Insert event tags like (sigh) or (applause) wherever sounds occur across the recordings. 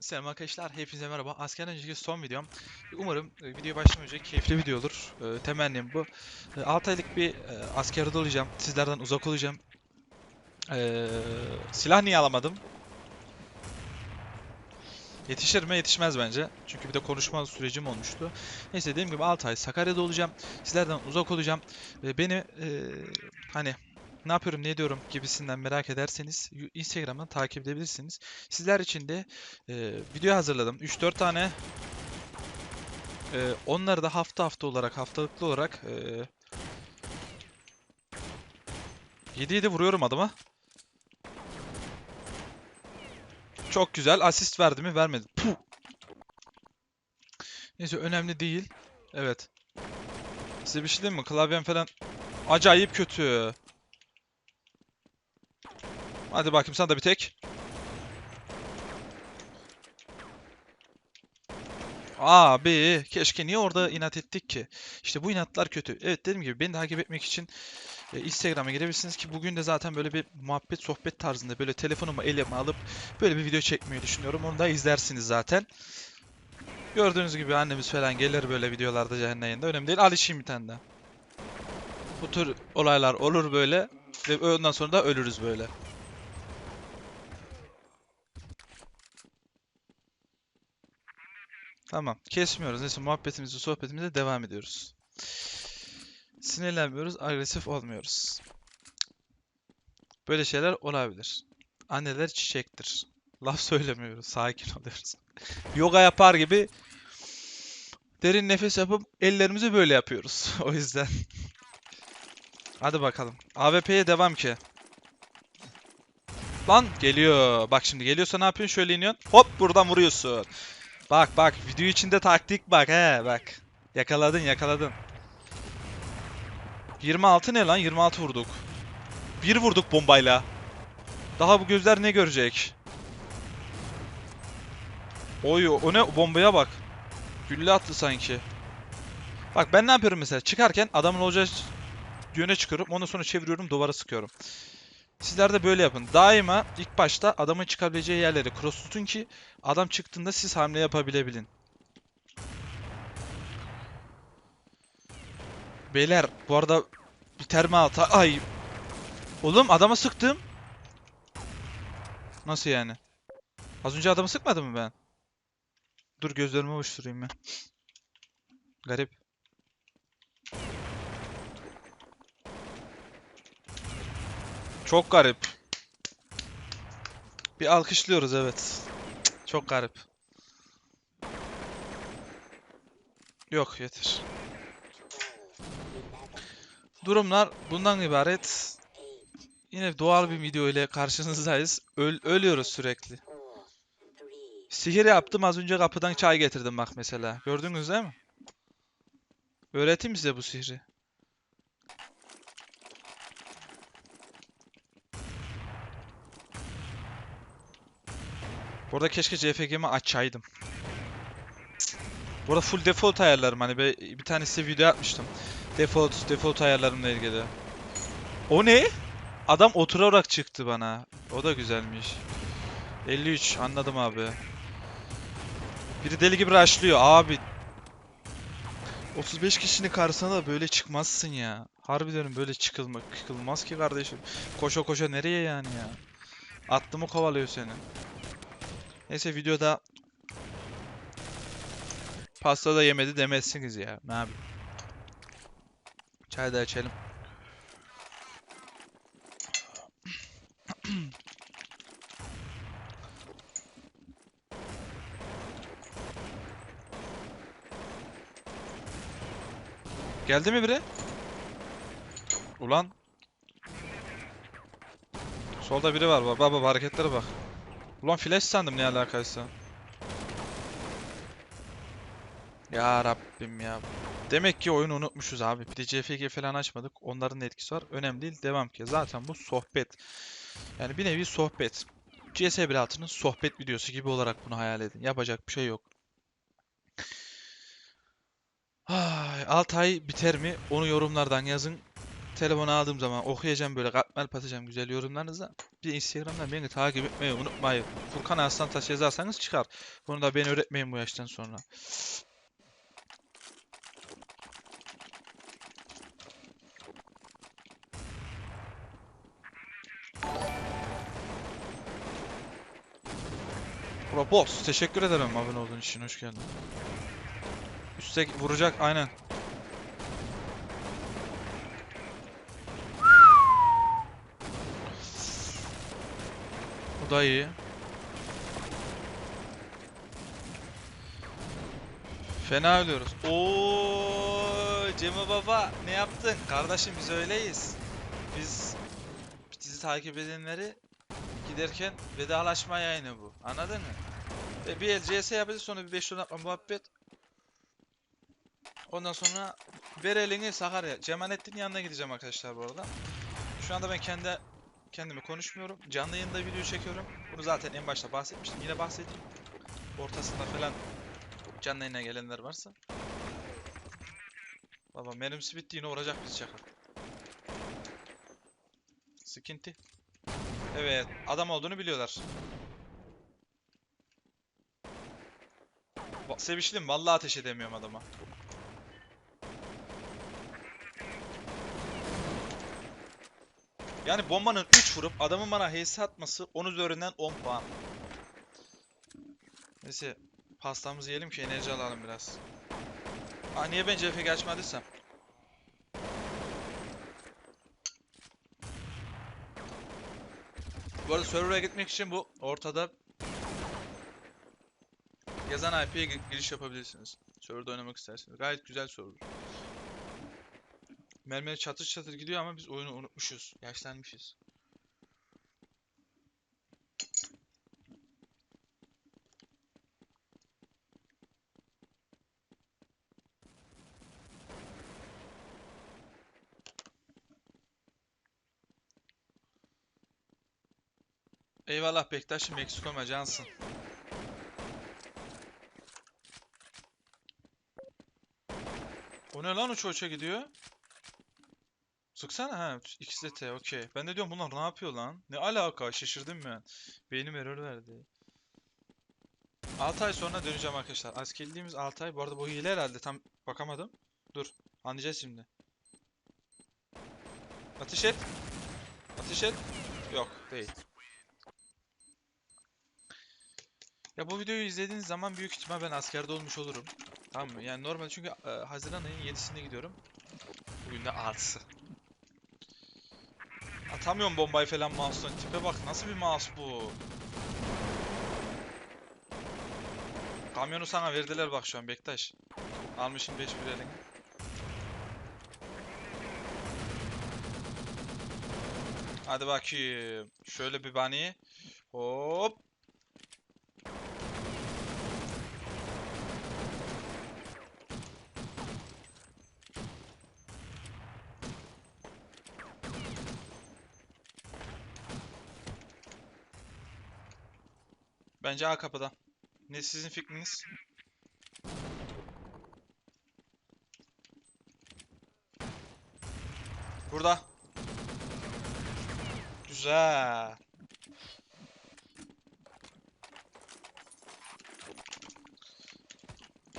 Selam arkadaşlar, hepinize merhaba. Askerden önceki son videom. Umarım e, video başlamadan önce keyifli video olur. E, temennim bu. 6 aylık bir e, askerde olacağım. Sizlerden uzak olacağım. E, silah niye alamadım? Yetişir mi? Yetişmez bence. Çünkü bir de konuşma sürecim olmuştu. Neyse dediğim gibi 6 ay Sakarya'da olacağım. Sizlerden uzak olacağım. Ve beni e, hani ne yapıyorum, ne ediyorum gibisinden merak ederseniz Instagram'dan takip edebilirsiniz. Sizler için de e, video hazırladım. 3-4 tane. E, onları da hafta hafta olarak, haftalıklı olarak e, 7-7 vuruyorum adama. Çok güzel. Asist verdi mi? Vermedi. Puh. Neyse önemli değil. Evet. Size bir şey diyeyim mi? Klavyem falan acayip kötü. Hadi bakayım sana da bir tek. Abi keşke niye orada inat ettik ki? İşte bu inatlar kötü. Evet dediğim gibi beni takip etmek için e, Instagram'a girebilirsiniz ki bugün de zaten böyle bir muhabbet sohbet tarzında böyle telefonumu elime alıp böyle bir video çekmeyi düşünüyorum. Onu da izlersiniz zaten. Gördüğünüz gibi annemiz falan gelir böyle videolarda yayında. Önemli değil. Alışayım bir tane daha. Bu tür olaylar olur böyle ve ondan sonra da ölürüz böyle. Tamam. Kesmiyoruz. Neyse muhabbetimizi, sohbetimize devam ediyoruz. Sinirlenmiyoruz, agresif olmuyoruz. Böyle şeyler olabilir. Anneler çiçektir. Laf söylemiyoruz, sakin oluyoruz. (laughs) Yoga yapar gibi derin nefes yapıp ellerimizi böyle yapıyoruz. (laughs) O yüzden. Hadi bakalım. AWP'ye devam ki. Lan geliyor. Bak şimdi geliyorsa ne yapıyorsun? Şöyle iniyorsun. Hop buradan vuruyorsun. Bak bak video içinde taktik bak he bak. Yakaladın yakaladın. 26 ne lan? 26 vurduk. Bir vurduk bombayla. Daha bu gözler ne görecek? Oy o ne bombaya bak. Gülle attı sanki. Bak ben ne yapıyorum mesela? Çıkarken adamın olacağı yöne çıkıyorum. Ondan sonra çeviriyorum duvara sıkıyorum. Sizler de böyle yapın. Daima ilk başta adamın çıkabileceği yerleri cross tutun ki adam çıktığında siz hamle yapabilebilin. Beyler bu arada biter mi alta? Ay. Oğlum adama sıktım. Nasıl yani? Az önce adamı sıkmadım mı ben? Dur gözlerimi ovuşturayım ben. Garip. Çok garip. Bir alkışlıyoruz evet. Çok garip. Yok yeter. Durumlar bundan ibaret. Yine doğal bir video ile karşınızdayız. Öl ölüyoruz sürekli. Sihir yaptım az önce kapıdan çay getirdim bak mesela. Gördünüz değil mi? Öğreteyim size bu sihri. Burada keşke CFG'mi açaydım. Burada full default ayarlarım hani bir tane size video atmıştım. Default default ayarlarımla ilgili. O ne? Adam oturarak çıktı bana. O da güzelmiş. 53 anladım abi. Biri deli gibi rushlıyor abi. 35 kişinin karşısına da böyle çıkmazsın ya. Harbiden böyle çıkılma, çıkılmaz ki kardeşim. Koşa koşa nereye yani ya? Attı mı kovalıyor seni. Neyse videoda pasta da yemedi demezsiniz ya. Ne yapayım? Çay da içelim. Geldi mi biri? Ulan. Solda biri var. Bak bak hareketlere bak. Ulan flash sandım ne alakaysa. Ya Rabbim ya. Demek ki oyunu unutmuşuz abi. Bir de CFG falan açmadık. Onların etkisi var. Önemli değil. Devam ki. Zaten bu sohbet. Yani bir nevi sohbet. CS 1.6'nın sohbet videosu gibi olarak bunu hayal edin. Yapacak bir şey yok. Ay, 6 ay biter mi? Onu yorumlardan yazın. Telefonu aldığım zaman okuyacağım böyle kalp atacağım güzel yorumlarınızı. Bir Instagram'dan beni takip etmeyi unutmayın. Furkan Aslan Taş yazarsanız çıkar. Bunu da beni öğretmeyin bu yaştan sonra. Robos, teşekkür ederim abone olduğun için. Hoş geldin. Üste vuracak aynen. Bu iyi. Fena ölüyoruz. Oo, Cemo Baba ne yaptın? Kardeşim biz öyleyiz. Biz bizi takip edenleri giderken vedalaşma yayını bu. Anladın mı? Ve bir el CS yapacağız sonra bir 5 dakika muhabbet. Ondan sonra ver elini Sakarya. Cemanettin yanına gideceğim arkadaşlar bu arada. Şu anda ben kendi kendimi konuşmuyorum. Canlı yayında video çekiyorum. Bunu zaten en başta bahsetmiştim. Yine bahsedeyim. Ortasında falan canlı yayına gelenler varsa. Baba mermisi bitti yine vuracak bizi çakal. Sıkıntı. Evet adam olduğunu biliyorlar. Seviştim vallahi ateş edemiyorum adama. Yani bombanın 3 vurup adamın bana HS atması 10 üzerinden 10 puan. Neyse pastamızı yiyelim ki enerji alalım biraz. Aa niye ben CFG açmadıysam? Bu arada server'a gitmek için bu ortada yazan IP'ye gi- giriş yapabilirsiniz. Server'da oynamak isterseniz. Gayet güzel server. Mermeri çatır çatır gidiyor ama biz oyunu unutmuşuz. Yaşlanmışız. Eyvallah Bektaş'ım eksik olma cansın. O ne lan uça uça gidiyor? Sıksana ha ikisi de T okey. Ben de diyorum bunlar ne yapıyor lan? Ne alaka şaşırdım ben. Beynim error verdi. 6 ay sonra döneceğim arkadaşlar. Askerliğimiz 6 ay. Bu arada bu hile herhalde tam bakamadım. Dur anlayacağız şimdi. Ateş et. Ateş et. Yok değil. Ya bu videoyu izlediğiniz zaman büyük ihtimal ben askerde olmuş olurum. Tamam mı? Yani normal çünkü e, Haziran ayının 7'sinde gidiyorum. Bugün de 6'sı. Atamıyorum bombayı falan mouse'dan. Tipe bak nasıl bir mouse bu? Kamyonu sana verdiler bak şu an Bektaş. Almışım 5 bir elini. Hadi bakayım. Şöyle bir bunny. Hop. Bence A kapıda. Ne sizin fikriniz? Burada. Güzel.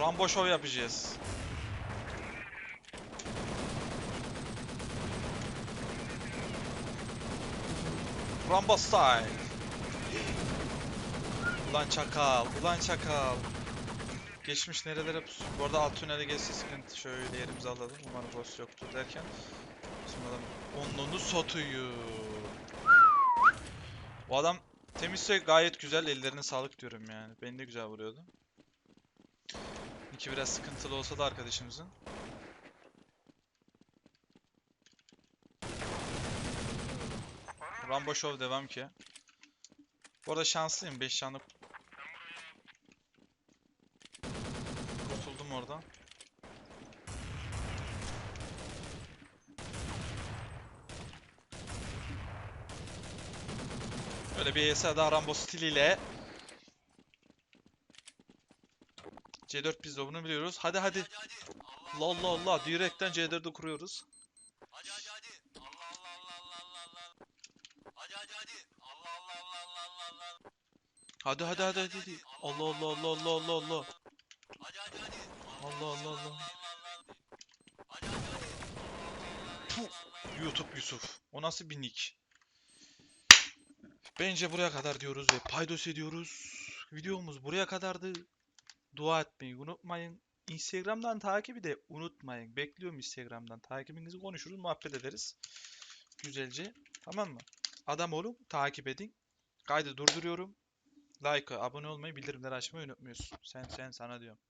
Rambo show yapacağız. Rambo style. Ulan çakal, ulan çakal. Geçmiş nerelere pus- Bu arada alt tünele geçse sıkıntı. Şöyle yerimizi alalım. Umarım boss yoktur derken. Şimdi adam onunu satıyor. Bu adam temizse gayet güzel. Ellerine sağlık diyorum yani. Beni de güzel vuruyordu. İki biraz sıkıntılı olsa da arkadaşımızın. Rambo Show devam ki. Bu arada şanslıyım. 5 canlı Vurdum. Böyle bir ESA daha Rambo stiliyle. C4 pizza bunu biliyoruz. Hadi hadi. Allah Allah Allah. Direkten C4'ü kuruyoruz. Hadi hadi hadi. Hadi hadi hadi. Hadi hadi hadi hadi. Allah Allah Allah Allah Allah. Allah Allah Allah. YouTube Yusuf. O nasıl bir nick? Bence buraya kadar diyoruz ve paydos ediyoruz. Videomuz buraya kadardı. Dua etmeyi unutmayın. Instagram'dan takibi de unutmayın. Bekliyorum Instagram'dan. Takibinizi konuşuruz, muhabbet ederiz. Güzelce. Tamam mı? Adam olun, takip edin. Kaydı durduruyorum. Like, abone olmayı, bildirimleri açmayı unutmuyorsun. Sen sen sana diyorum.